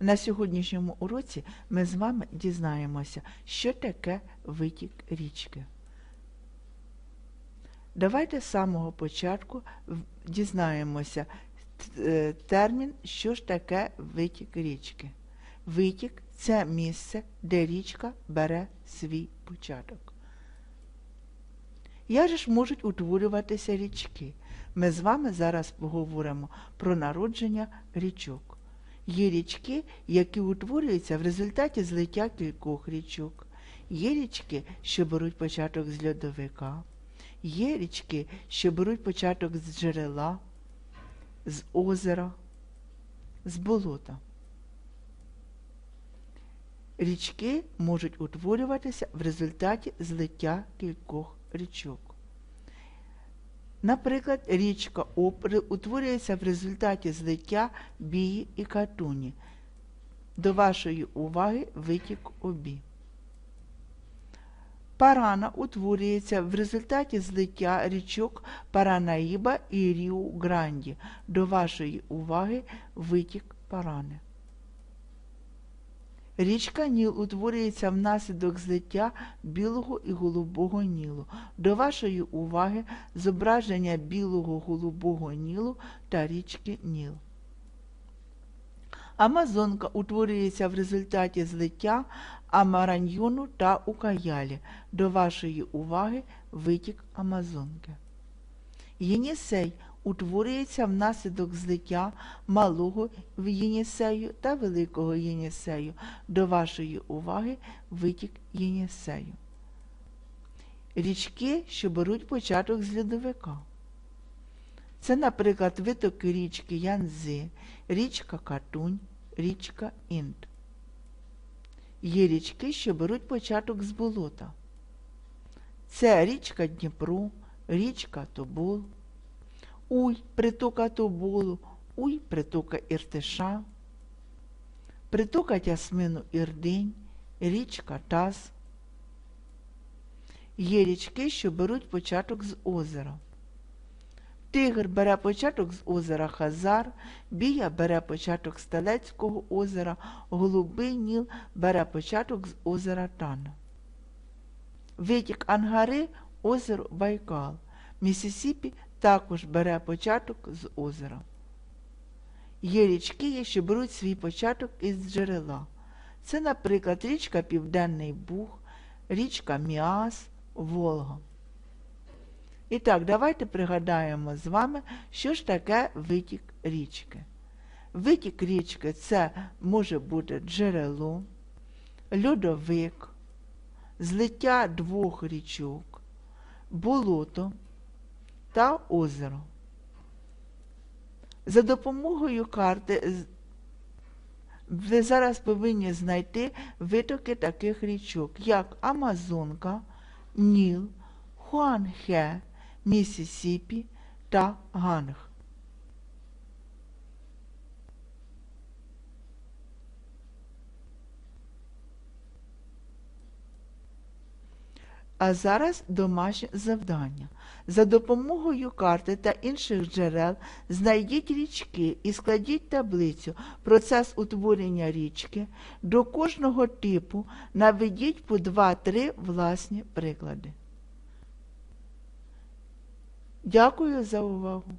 На сьогоднішньому уроці ми з вами дізнаємося, що таке витік річки. Давайте з самого початку дізнаємося е, термін, що ж таке витік річки. Витік це місце, де річка бере свій початок. Як же ж можуть утворюватися річки? Ми з вами зараз поговоримо про народження річок. Є річки, які утворюються в результаті злиття кількох річок. Є річки, що беруть початок з льодовика. Є річки, що беруть початок з джерела, з озера, з болота. Річки можуть утворюватися в результаті злиття кількох річок. Наприклад, річка Опри утворюється в результаті злиття бії і катуні. До вашої уваги витік обі. Парана утворюється в результаті злиття річок Паранаїба і Ріу Гранді. До вашої уваги витік Парани. Річка Ніл утворюється внаслідок злиття білого і голубого Нілу. До вашої уваги зображення білого голубого Нілу та річки Ніл. Амазонка утворюється в результаті злиття Амараньйону та Укаялі. До вашої уваги витік Амазонки. Єнісей утворюється внаслідок злиття малого Єнісею та великого Єнісею. До вашої уваги витік Єнісею. Річки, що беруть початок з льодовика. Це, наприклад, витоки річки Янзи, річка Катунь, річка Інд. Є річки, що беруть початок з болота. Це річка Дніпро, річка Тобол, Уй, притока Тоболу, Уй, притока Іртиша, притока Тясмину Ірдень, річка Таз. Є річки, що беруть початок з озера. Тигр бере початок з озера Хазар, Бія бере початок з Телецького озера, Голубий Ніл бере початок з озера Тана. Витік Ангари озеро Байкал. Місісіпі також бере початок з озера. Є річки, що беруть свій початок із джерела. Це, наприклад, річка Південний Буг, річка Міас, Волга. І так, давайте пригадаємо з вами, що ж таке витік річки. Витік річки це може бути джерело, льодовик, злиття двох річок, болото та озеро. За допомогою карти ви зараз повинні знайти витоки таких річок, як Амазонка, Ніл, Хуанхе, Місісіпі та Ганг. А зараз домашнє завдання. За допомогою карти та інших джерел знайдіть річки і складіть таблицю процес утворення річки. До кожного типу наведіть по 2-3 власні приклади. Дякую за увагу.